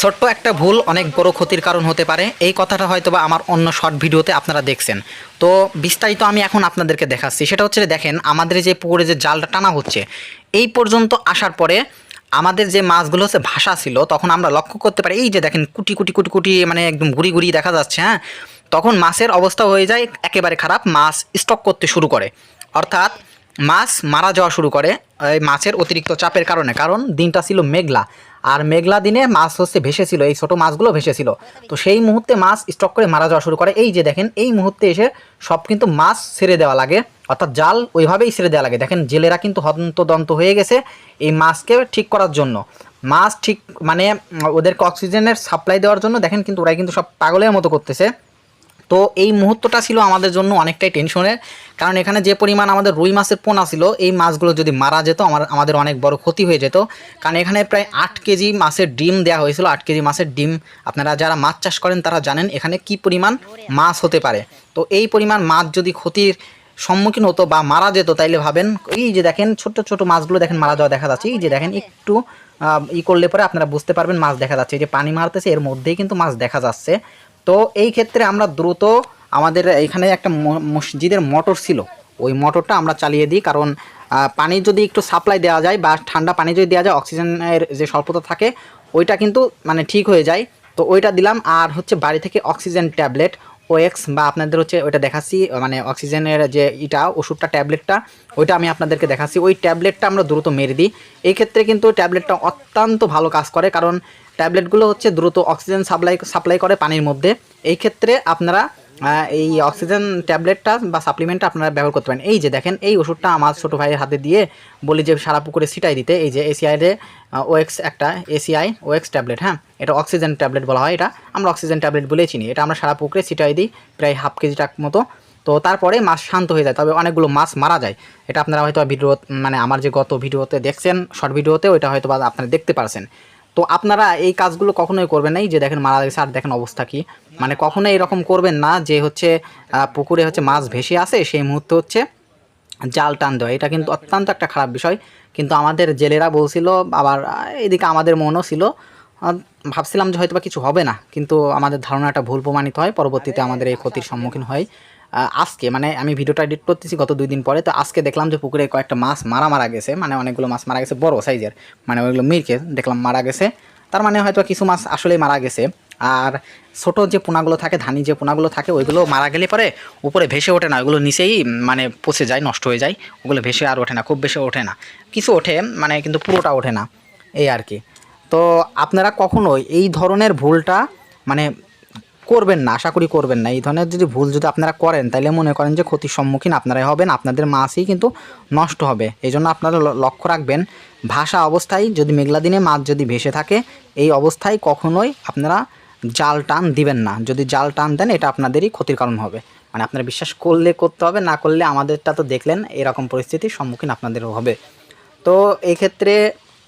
ছোট্ট একটা ভুল, অনেক বড় ক্ষতির কারণ হতে পারে। এই কথাটা হয়তো বা আমার অন্য শর্ট ভিডিওতে আপনারা দেখছেন। তো বিস্তারিত আমি এখন আপনাদেরকে দেখাচ্ছি। সেটা হচ্ছে দেখেন, আমাদের যে পুকুরে যে জালটা টানা হচ্ছে, এই পর্যন্ত আসার পরে আমাদের যে মাছগুলো হচ্ছে ভাষা ছিল, তখন আমরা লক্ষ্য করতে পারি, এই যে দেখেন, কুটি কুটি কুটি কুটি মানে একদম ঘুরি গুড়ি দেখা যাচ্ছে হ্যাঁ? তখন মাছের অবস্থা হয়ে যায়, একেবারে খারাপ, মাছ স্টক করতে শুরু করে। অর্থাৎ মাছ মারা যাওয়া শুরু করে, এই মাছের অতিরিক্ত চাপের কারণে। কারণ দিনটা ছিল মেঘলা। আর মেঘলা দিনে মাছ হচ্ছে ভেসেছিল, এই ছোট মাছগুলো ভেসেছিল। তো সেই মুহূর্তে মাছ স্টক করে মারা যাওয়া শুরু করে। এই যে দেখেন, এই মুহূর্তে এসে সব কিন্তু মাছ ছেড়ে দেওয়া লাগে। অর্থাৎ জাল ওইভাবেই ছেড়ে দেওয়া লাগে। দেখেন, জেলেরা কিন্তু হন্তদন্ত হয়ে গেছে এই মাছকে ঠিক করার জন্য। মাছ ঠিক মানে ওদেরকে অক্সিজেনের সাপ্লাই দেওয়ার জন্য দেখেন কিন্তু ওরাই কিন্তু সব পাগলের মতো করতেছে। তো এই মুহূর্তটা ছিল আমাদের জন্য অনেকটাই টেনশনের। কারণ এখানে যে পরিমাণ আমাদের রুই মাছের পোনা ছিল, এই মাছগুলো যদি মারা যেত, আমার, আমাদের অনেক বড় ক্ষতি হয়ে যেত। কারণ এখানে প্রায় আট কেজি মাছের ডিম দেওয়া হয়েছিল। আট কেজি মাছের ডিম আপনারা যারা মাছ চাষ করেন, তারা জানেন এখানে কি পরিমাণ মাছ হতে পারে। তো এই পরিমাণ মাছ যদি ক্ষতির সম্মুখীন হতো বা মারা যেত, তাইলে ভাবেন, এই যে দেখেন ছোট ছোট মাছগুলো দেখেন মারা যাওয়া দেখা যাচ্ছে। এই যে দেখেন একটু ই করলে পরে আপনারা বুঝতে পারবেন মাছ দেখা যাচ্ছে। এই যে পানি মারতেছে, এর মধ্যেই কিন্তু মাছ দেখা যাচ্ছে। তো এই ক্ষেত্রে আমরা দ্রুত আমাদের এখানে একটা মসজিদের মোটর ছিল। ওই মোটরটা আমরা চালিয়ে দিই, কারণ পানি যদি একটু সাপ্লাই দেওয়া যায় বা ঠান্ডা পানি যদি দেওয়া যায়, অক্সিজেনের যে স্বল্পতা থাকে, ওইটা কিন্তু মানে ঠিক হয়ে যায়। তো ওইটা দিলাম, আর হচ্ছে বাড়ি থেকে অক্সিজেন ট্যাবলেট। ওএক্স বা আপনাদের হচ্ছে ওইটা দেখাচ্ছি মানে অক্সিজেনের যে ইটা, ওষুধটা, ট্যাবলেটটা, ওইটা আমি আপনাদেরকে দেখাচ্ছি। ওই ট্যাবলেটটা আমরা দ্রুত মেরে দিই। এই ক্ষেত্রে কিন্তু ট্যাবলেটটা অত্যন্ত ভালো কাজ করে, কারণ ট্যাবলেটগুলো হচ্ছে দ্রুত অক্সিজেন সাপ্লাই সাপ্লাই করে পানির মধ্যে। এই ক্ষেত্রে আপনারা এই অক্সিজেন ট্যাবলেটটা বা সাপ্লিমেন্টটা আপনারা ব্যবহার করতে পারেন। এই যে দেখেন, এই ওষুধটা আমার ছোটো ভাইয়ের হাতে দিয়ে বলি যে সারা পুকুরে ছিটাই দিতে। এই যে এসিআইরে ওএক্স একটা এসিআই ওএক্স ট্যাবলেট হ্যাঁ? এটা অক্সিজেন ট্যাবলেট বলা হয় এটা। আমরা অক্সিজেন ট্যাবলেট বলেই চিনি। এটা আমরা সারা পুকুরে ছিটাই দিই প্রায় হাফ কেজি টাক মতো। তো তারপরে মাছ শান্ত হয়ে যায়, তবে অনেকগুলো মাছ মারা যায়। এটা আপনারা হয়তো ভিডিও মানে আমার যে গত ভিডিওতে দেখছেন শর্ট ভিডিওতে ওইটা হয়তো আপনারা দেখতে পারছেন। তো আপনারা এই কাজগুলো কখনোই করবেন না। যে দেখেন, মারা গেছে, আর দেখেন অবস্থা কি। মানে কখনোই এরকম করবেন না যে হচ্ছে পুকুরে হচ্ছে মাছ ভেসে আসে, সেই মুহূর্তে হচ্ছে জাল টান দেওয়া। এটা কিন্তু অত্যন্ত একটা খারাপ বিষয়। কিন্তু আমাদের জেলেরা বলছিল, আবার এদিকে আমাদের মনও ছিল। ভাবছিলাম যে হয়তো কিছু হবে না। কিন্তু আমাদের ধারণাটা ভুল প্রমাণিত হয়। পরবর্তীতে আমাদের এই ক্ষতির সম্মুখীন হয়। আজকে মানে আমি ভিডিওটা এডিট করতেছি গত দুই দিন পরে, তো আজকে দেখলাম যে পুকুরে কয়েকটা মাছ মারা মারা গেছে মানে অনেকগুলো মাছ মারা গেছে, বড় সাইজের মানে ওইগুলো মিরকে দেখলাম মারা গেছে। তার মানে হয়তো কিছু মাছ আসলেই মারা গেছে। আর ছোট যে পোনাগুলো থাকে, ধানি যে পোনাগুলো থাকে, ওইগুলো মারা গেলে পরে উপরে ভেসে ওঠে না ওইগুলো নিচেই মানে পচে যায়, নষ্ট হয়ে যায়, ওগুলো ভেসে আর ওঠে না, খুব বেশি ওঠে না। কিছু ওঠে মানে কিন্তু পুরোটা ওঠে না, এই আর কি। তো আপনারা কখনোই এই ধরনের ভুলটা মানে করবেন না, আশা করি করবেন না। এই ধরনের যদি ভুল যদি আপনারা করেন তাহলে মনে করেন যে ক্ষতির সম্মুখীন আপনারাই হবেন, আপনাদের মাছই কিন্তু নষ্ট হবে। এই জন্য আপনারা লক্ষ্য রাখবেন, ভাষা অবস্থায় যদি মেঘলা দিনে মাছ যদি ভেসে থাকে, এই অবস্থায় কখনোই আপনারা জাল টান দিবেন না। যদি জাল টান দেন, এটা আপনাদেরই ক্ষতির কারণ হবে। মানে আপনারা বিশ্বাস করলে করতে হবে, না করলে আমাদেরটা তো দেখলেন, এরকম পরিস্থিতির সম্মুখীন আপনাদেরও হবে। তো এই ক্ষেত্রে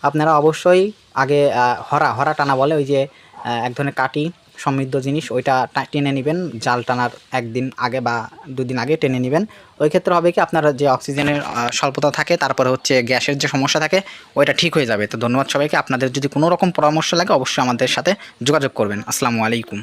আপনারা অবশ্যই আগে হরা হরা টানা বলে ওই যে এক ধরনের কাটি সমৃদ্ধ জিনিস, ওইটা টেনে নেবেন, জাল টানার একদিন আগে বা দুদিন আগে টেনে নেবেন। ওই ক্ষেত্রে হবে কি, আপনার যে অক্সিজেনের স্বল্পতা থাকে, তারপরে হচ্ছে গ্যাসের যে সমস্যা থাকে, ওইটা ঠিক হয়ে যাবে। তো ধন্যবাদ সবাইকে। আপনাদের যদি কোনো রকম পরামর্শ লাগে, অবশ্যই আমাদের সাথে যোগাযোগ করবেন। আসসালামু আলাইকুম।